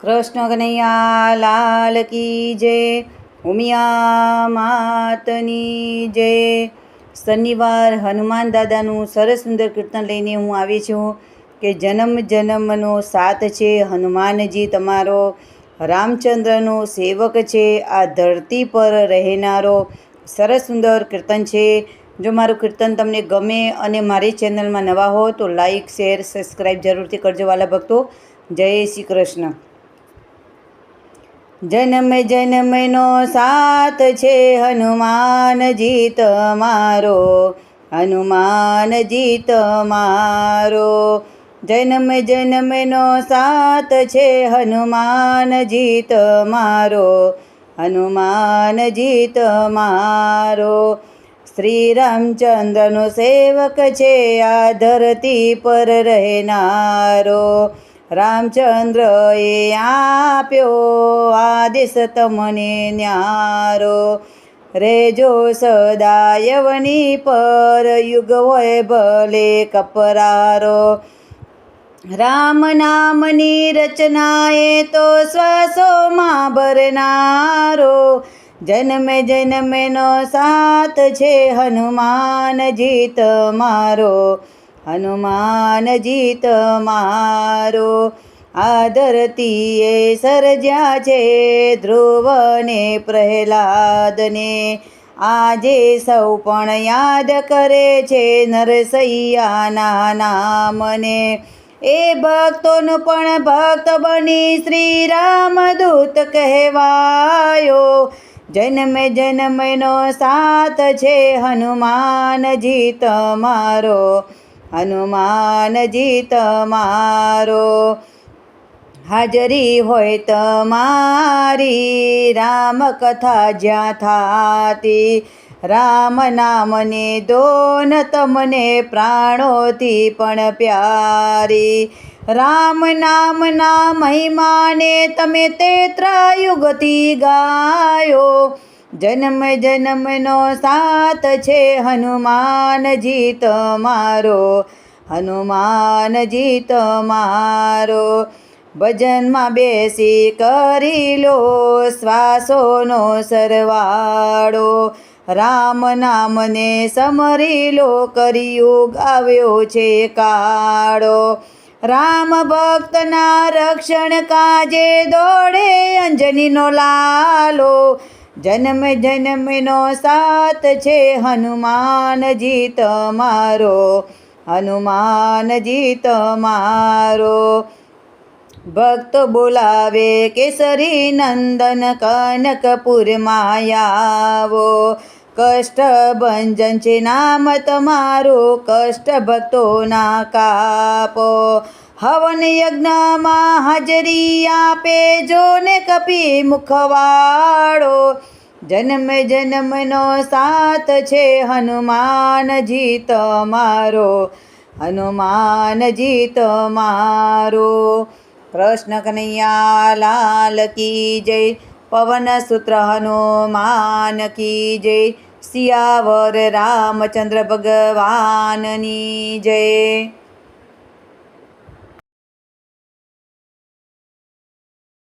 કૃષ્ણ કનૈયા લાલ કી જય, ઉમિયા માતની જય. શનિવાર હનુમાન દાદાનું સરસ સુંદર કીર્તન લઈને હું આવી છું કે જન્મ જન્મનો સાથ છે હનુમાનજી તમારો, રામચંદ્રનો સેવક છે, આ ધરતી પર રહેનારો સરસ સુંદર કીર્તન છે. જો મારું કીર્તન તમને ગમે અને મારી ચેનલમાં નવા હો તો લાઈક, શેર, સબસ્ક્રાઈબ જરૂરથી કરજો વાલા ભક્તો. જય શ્રી કૃષ્ણ. જન્મ જન્મનો સાથ છે હનુમાન જીત મારો, હનુમાન જીત મારો. જન્મ જન્મનો સાથ છે હનુમાન જીત મારો, હનુમાન જીત મારો. શ્રી રામચંદ્રનો સેવક છે આ ધરતી પર રહેનારો. રામચંદ્રએ આપ્યો આદેશ તમને ન્યારો. રેજો સદાયવની પર યુગ હોય ભલે કપરારો. રામ નામની રચનાએ તો શ્વાસોમાં ભરનારો. જન્મે જન્મેનો સાથ છે હનુમાનજી તમારો હનુમાનજી તમારો આ ધરતીએ સર્જ્યા છે ધ્રુવને પ્રહલાદને આજે સૌ પણ યાદ કરે છે નરસૈયાના નામને એ ભક્તોનું પણ ભક્ત બની શ્રી રામદૂત કહેવાયો જન્મે જન્મનો સાથ છે હનુમાનજી તમારો હનુમાનજી તમારો હાજરી હોય તમારી, રામકથા જ્યાં થાતી, રામ નામને દોન તમને પ્રાણોથી પણ પ્યારી. રામ નામના મહિમાને તમે તેત્રાયુગથી ગાયો. જન્મ જન્મનો સાથ છે હનુમાનજી તમારો હનુમાનજી તમારો. ભજનમાં બેસી કરી લો શ્વાસોનો સરવાળો. રામ નામને સમરી લો, કરિયુગ આવ્યો છે કાળો. રામ ભક્તના રક્ષણ કાજે દોડે અંજનીનો લાલો. જન્મ જન્મનો સાથ છે હનુમાનજી તમારો હનુમાનજી તમારો ભક્ત બોલાવે કેસરી નંદન કનકપુર માયાવો. કષ્ટ ભંજન છે નામ તમારું, કષ્ટ ભક્તોના કાપો. હવન યજ્ઞમાં હાજરી આપે જો ને કપી મુખવાળો. જન્મ જન્મનો સાથ છે હનુમાનજી તમારો. હનુમાનજી તમારો. કૃષ્ણ કનૈયા લાલ કી જય. પવન સૂત્ર હનુમાન કી જય. સિયાવર રામચંદ્ર ભગવાનની જય.